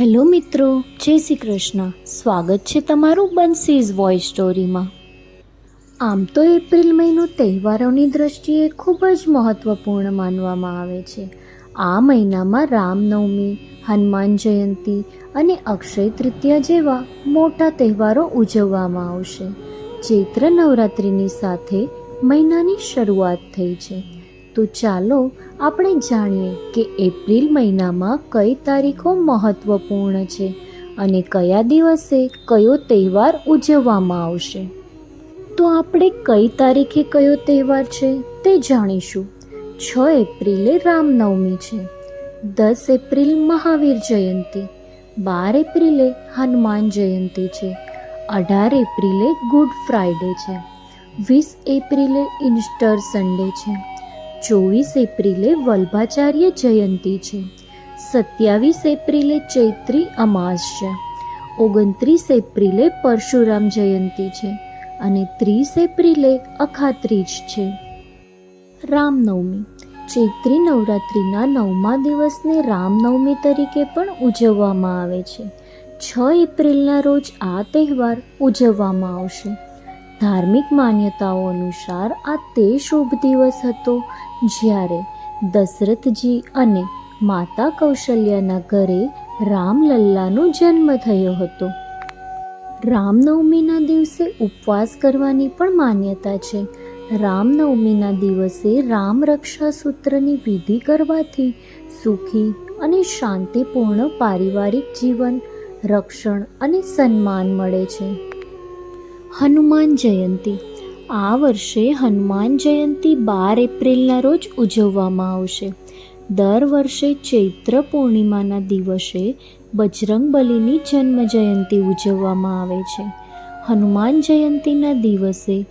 Hello મિત્રો, જય શ્રી કૃષ્ણ. સ્વાગત છે તમારું બંસીઝ વોઇસ સ્ટોરીમાં. આમ તો એપ્રિલ મહિનો તહેવારોની દ્રષ્ટિએ ખૂબ જ મહત્ત્વપૂર્ણ માનવામાં આવે છે. આ મહિનામાં રામનવમી, હનુમાન જયંતી અને અક્ષય તૃતીયા જેવા મોટા તહેવારો ઉજવવામાં આવશે. ચૈત્ર નવરાત્રિની સાથે મહિનાની શરૂઆત થઈ છે. તો ચાલો આપણે જાણીએ કે એપ્રિલ મહિનામાં કઈ તારીખો મહત્વપૂર્ણ છે અને કયા દિવસે કયો તહેવાર ઉજવવામાં આવશે. તો આપણે કઈ તારીખે કયો તહેવાર છે તે જાણીશું. છ એપ્રિલે રામનવમી છે. દસ એપ્રિલ મહાવીર જયંતી. બાર એપ્રિલે હનુમાન જયંતી છે. અઢાર એપ્રિલે ગુડ ફ્રાઈડે છે. વીસ એપ્રિલે ઇન્સ્ટર સન્ડે છે. ચોવીસ એપ્રિલે વલ્ભાચાર્ય જયંતી છે. સત્યાવીસ એપ્રિલે ચૈત્રી અમાસ છે. ઓગણત્રીસ એપ્રિલે પરશુરામ જયંતી છે અને ત્રીસ એપ્રિલે અખાત્રીજ છે. રામનવમી. ચૈત્રી નવરાત્રિના નવમા દિવસને રામનવમી તરીકે પણ ઉજવવામાં આવે છે. છ એપ્રિલના રોજ આ તહેવાર ઉજવવામાં આવશે. ધાર્મિક માન્યતાઓ અનુસાર આ તે શુભ દિવસ હતો જ્યારે દશરથજી અને માતા કૌશલ્યાના ઘરે રામલલ્લાનો જન્મ થયો હતો. રામનવમીના દિવસે ઉપવાસ કરવાની પણ માન્યતા છે. રામનવમીના દિવસે રામ રક્ષા સૂત્રની વિધિ કરવાથી સુખી અને શાંતિપૂર્ણ પારિવારિક જીવન, રક્ષણ અને સન્માન મળે છે. હનુમાન જયંતી. આ વર્ષે હનુમાન જયંતી બાર એપ્રિલના રોજ ઉજવવામાં આવશે. દર વર્ષે ચૈત્ર પૂર્ણિમાના દિવસે બજરંગબલીની જન્મ જયંતી ઉજવવામાં આવે છે. હનુમાન જયંતીના દિવસે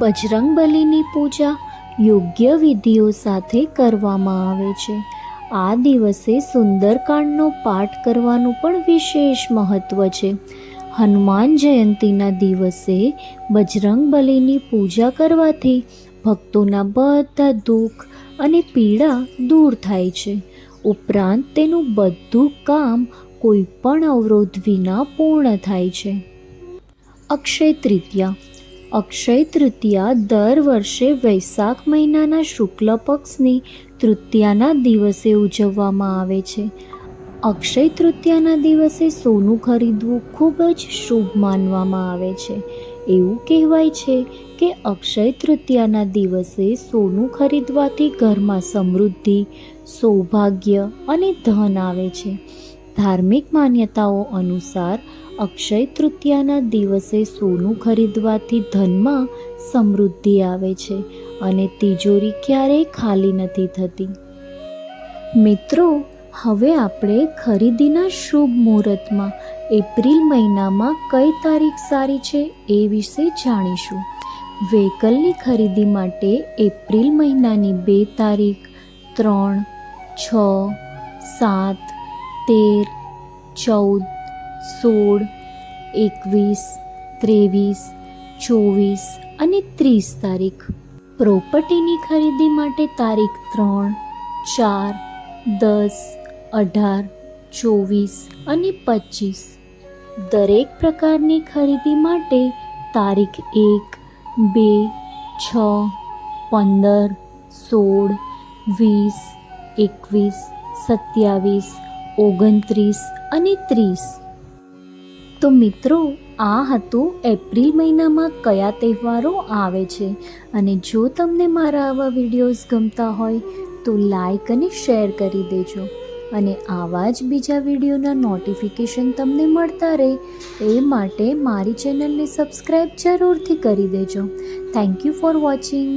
બજરંગબલીની પૂજા યોગ્ય વિધિઓ સાથે કરવામાં આવે છે. આ દિવસે સુંદરકાંડનો પાઠ કરવાનું પણ વિશેષ મહત્ત્વ છે. હનુમાન જયંતીના દિવસે બજરંગબલીની પૂજા કરવાથી ભક્તોના બધા દુઃખ અને પીડા દૂર થાય છે. ઉપરાંત તેનું બધું કામ કોઈ પણ અવરોધ વિના પૂર્ણ થાય છે. અક્ષય તૃતીયા. અક્ષય તૃતીયા દર વર્ષે વૈશાખ મહિનાના શુક્લ પક્ષની તૃતીયાના દિવસે ઉજવવામાં આવે છે. અક્ષય તૃતીયાના દિવસે સોનું ખરીદવું ખૂબ જ શુભ માનવામાં આવે છે. એવું કહેવાય છે કે અક્ષય તૃતીયાના દિવસે સોનું ખરીદવાથી ઘરમાં સમૃદ્ધિ, સૌભાગ્ય અને ધન આવે છે. ધાર્મિક માન્યતાઓ અનુસાર, અક્ષય તૃતીયાના દિવસે સોનું ખરીદવાથી ધનમાં સમૃદ્ધિ આવે છે અને તિજોરી ક્યારેય ખાલી નથી થતી. મિત્રો હવે આપણે ખરીદીના શુભ મુહૂર્તમાં એપ્રિલ મહિનામાં કઈ તારીખ સારી છે એ વિશે જાણીશું. વ્હીકલની ખરીદી માટે એપ્રિલ મહિનાની બે તારીખ, ત્રણ, છ, સાત, તેર, ચૌદ, સોળ, એકવીસ, ત્રેવીસ, ચોવીસ અને ત્રીસ તારીખ. પ્રોપર્ટીની ખરીદી માટે તારીખ ત્રણ, ચાર, દસ અઢાર, ચોવીસ અને પચીસ. દરેક પ્રકારની ખરીદી માટે તારીખ એક, બે, છ, પંદર, સોળ, વીસ, એકવીસ, સત્યાવીસ, ઓગણત્રીસ અને ત્રીસ. તો મિત્રો, આ હતું એપ્રિલ મહિનામાં કયા તહેવારો આવે છે? અને જો તમને મારા આવા વિડીયોઝ ગમતા હોય, તો લાઈક અને શેર કરી દેજો. અને આવા જ બીજા વિડીયોના નોટિફિકેશન તમને મળતા રહે એ માટે મારી ચેનલને સબસ્ક્રાઈબ જરૂરથી કરી દેજો. Thank you for watching